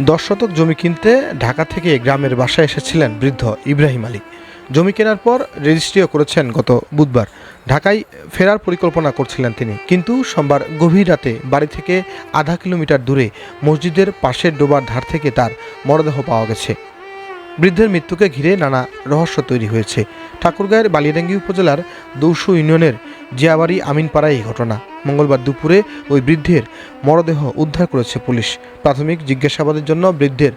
দশ শতক জমি কিনতে ঢাকা থেকে গ্রামের বাসায় এসেছিলেন বৃদ্ধ ইব্রাহিম আলী। জমি কেনার পর রেজিস্ট্রিও করেছেন গত বুধবার। ঢাকায় ফেরার পরিকল্পনা করছিলেন তিনি। কিন্তু সোমবার গভীর রাতে বাড়ি থেকে আধা কিলোমিটার দূরে মসজিদের পাশের ডোবার ধার থেকে তার মরদেহ পাওয়া গেছে। বৃদ্ধের মৃত্যুকে ঘিরে নানা রহস্য তৈরি হয়েছে। ঠাকুরগাঁয়ের বালিয়াডাঙ্গি উপজেলার দৌসু ইউনিয়নের জিয়াবাড়ি আমিনপাড়ায় এই ঘটনা। মঙ্গলবার দুপুরে ওই বৃদ্ধের মরদেহ উদ্ধার করেছে পুলিশ। প্রাথমিক জিজ্ঞাসাবাদের জন্য বৃদ্ধের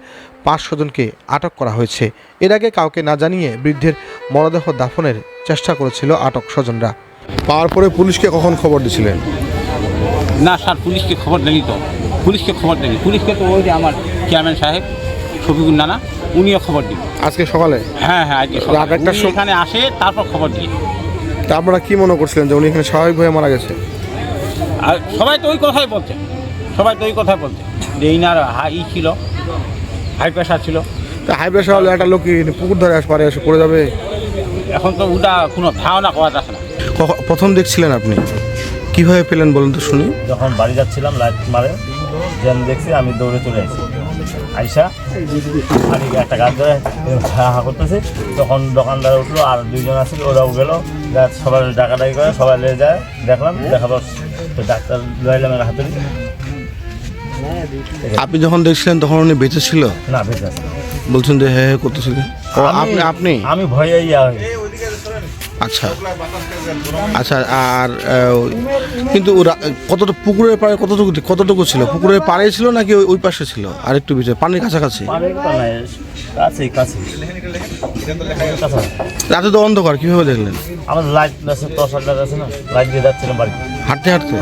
পাঁচ স্বজনকে আটক করা হয়েছে। এর আগে কাউকে না জানিয়ে বৃদ্ধের মরদেহ দাফনের চেষ্টা করেছিল আটক স্বজনরা। পাওয়ার পরে পুলিশকে কখন খবর দিয়েছিলেন না স্যার পুলিশকে খবর দেয়নি তো। পুলিশকে খবর দেয়নি। পুলিশকে তো ওই যে আমার চেয়ারম্যান সাহেব শফিকুর নানা উনিও খবর দিন আজকে সকালে? হ্যাঁ হ্যাঁ আজকে সকালে। এখানে আসে তারপর খবর দিয়ে তা আপনারা কি মনে করছিলেন যে উনি এখানে স্বাভাবিকভাবে মারা গেছে? আর সবাই তো ওই কথাই বলছে। সবাই তো ওই কথাই বলছে যে ইনার হাই ছিল হাই প্রেশার ছিল। তা হাই প্রেশার হলে একটা লোক কি পুকুর ধরে আসে পারে এসে পড়ে যাবে? এখন তো ওটা কোনো ধারণা করা যাচ্ছে না। প্রথম দেখছিলেন আপনি? কীভাবে পেলেন বলুন তো শুনি। যখন বাড়ি যাচ্ছিলাম লাইট মারে যেন দেখছি আমি দৌড়ে চলে আসি। আইসা আমি একটা গাছ ধরে হা হা করতেছি তখন দোকানদার উঠল আর দুইজন আসছিল ওরাও গেলো সবাই ডাকাডাকি করে সবাই লেগে যায়। দেখলাম দেখা পর তো ডাক্তার লাইলাম এর হাতে। আপনি যখন দেখছিলেন তখন উনি বেঁচে ছিল? না বেঁচে বলছেন যে হ্যাঁ হ্যাঁ করতেছিলেন ও, আপনি আপনি? আমি ভয়ে ইয়া আচ্ছা। আচ্ছা আর কিন্তু কতটা পুকুরের পাড়ে কতটুকু কতটুকু ছিল? পুকুরের পাড়ে ছিল নাকি ওই- পাশে ছিল? আর একটু ভিতরে পানির কাছাকাছি কাছেই কাছে কাছে রাতে তো অন্ধকার কীভাবে দেখলেন? আমাদের লাইট আছে প্রসাদ লাইট আছে না? লাইট দিয়ে যাচ্ছিলাম বাড়িতে হাঁটতে হাঁটতে?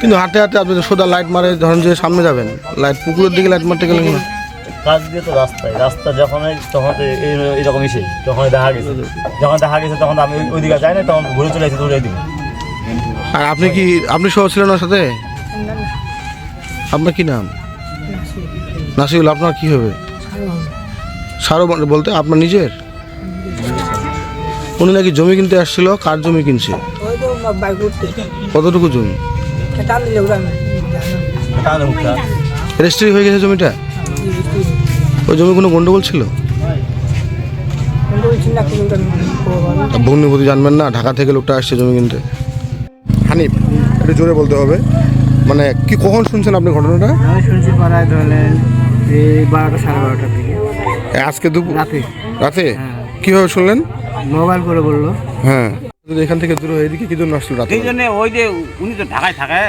কিন্তু হাঁটতে হাঁটতে আপনি তো সোজা লাইট মারে ধরেন যে সামনে যাবেন। লাইট পুকুরের দিকে লাইট মারতে গেলেন না কাজ দিয়ে তো রাস্তায় রাস্তা যখন তখন তো এই- এইরকম এসে যখন দেখা গেছে। যখন দেখা গেছে তখন আমি ওই- ওইদিকে যাই না তখন ঘুরে চলে আসি দৌড়ে দিকে আর আপনি কি আপনি সহ ছিলেন ওর সাথে? আপনার কি নাম? নাসিউল আপনার কি হবে? সারো বলতে আপনার নিজের? উনি নাকি জমি কিনতে আসছিল, কার জমি কিনছে? কতটুকু জমি? রেজিস্ট্রি হয়ে গেছে জমিটা? ওই জমি কোনো গন্ডগোল ছিল? ভগ্নিপতি জানবেন না, ঢাকা থেকে লোকটা আসছে জমি কিনতে। হানিফ, একটু জোরে বলতে হবে। মানে কি, কখন শুনছেন আপনি ঘটনাটা? শুনছি পাড়ায় ধরলেন এই বারোটা সাড়ে বারোটার দিকে। আজকে দুপুর রাতে। রাতে? কীভাবে শুনলেন? মোবাইল করে বলল। হ্যাঁ। যদি এখান থেকে দূর হয়ে এদিকে কি জন্য আসলো রাতে? সেই জন্য ওই যে উনি তো ঢাকায় থাকে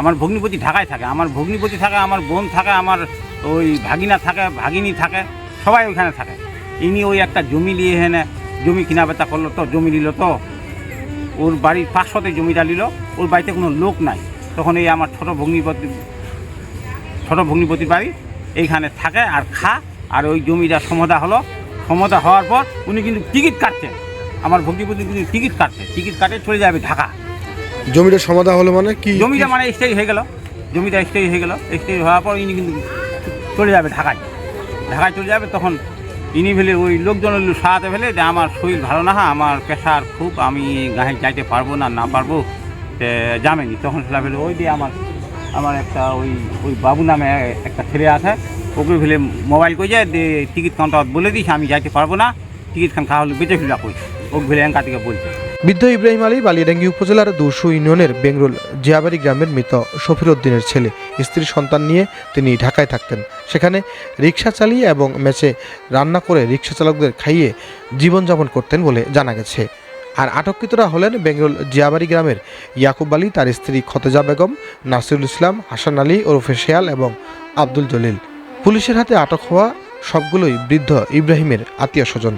আমার ভগ্নিপতি ঢাকায় থাকে আমার ভগ্নিপতি থাকে আমার বোন থাকে আমার ওই ভাগিনা থাকে ভাগিনী থাকে সবাই ওইখানে থাকে। ইনি ওই একটা জমি নিয়ে এখানে জমি কিনা বেচা করল তো জমি নিল তো ওর বাড়ির পাঁচশোতে জমিটা নিল ওর বাড়িতে কোনো লোক নাই। তখন এই আমার ছোট ভগ্নিপতি ছোট ভগ্নিপতির বাড়ি এইখানে থাকে আর খা আর ওই জমিটা সমতা হলো সমতা হওয়ার পর উনি কিন্তু টিকিট কাটছেন আমার ভগ্নিপতি কিন্তু টিকিট কাটছে টিকিট কাটে চলে যাবে ঢাকা। জমিটা সমাধা হলো মানে কি জমিটা মানে স্টেজ হয়ে গেল। জমিটা স্টেজ হয়ে গেল। স্টেজ হওয়ার পর ইনি কিন্তু চলে যাবে ঢাকায়। ঢাকায় চলে যাবে তখন ইনি ফেলে ওই লোকজন সারাতে ফেলে যে আমার শরীর ভালো না আমার প্রেশার খুব আমি গায়ে যাইতে পারব না না পারব তে যাবেনি। তখন সেটা ফেলে ওই দিয়ে আমার আমার একটা ওই ওই বাবু নামে একটা ছেলে আছে ওকে ফেলে মোবাইল করে যায় টিকিট কাউন্টার বলে দিস আমি যাইতে পারব না। টিকিট খান খাওয়া হলে বেঁচে ফেলা কই? ওকে ফেলে এঙ্কা থেকে বলছে। বৃদ্ধ ইব্রাহিম আলী বালিয়াডাঙ্গি উপজেলার দৌসু ইউনিয়নের বেঙ্গরুল জিয়াবাড়ি গ্রামের মৃত শফির উদ্দিনের ছেলে। স্ত্রী সন্তান নিয়ে তিনি ঢাকায় থাকতেন। সেখানে রিক্সা চালিয়ে এবং ম্যাচে রান্না করে রিক্সা চালকদের খাইয়ে জীবনযাপন করতেন বলে জানা গেছে। আর আটককৃতরা হলেন বেঙ্গরুল জিয়াবাড়ি গ্রামের ইয়াকুব আলী, তার স্ত্রী খতেজা বেগম, নাসিরুল ইসলাম, হাসান আলী, ওরফে শেয়াল এবং আব্দুল জলিল। পুলিশের হাতে আটক হওয়া সবগুলোই বৃদ্ধ ইব্রাহিমের আত্মীয় স্বজন।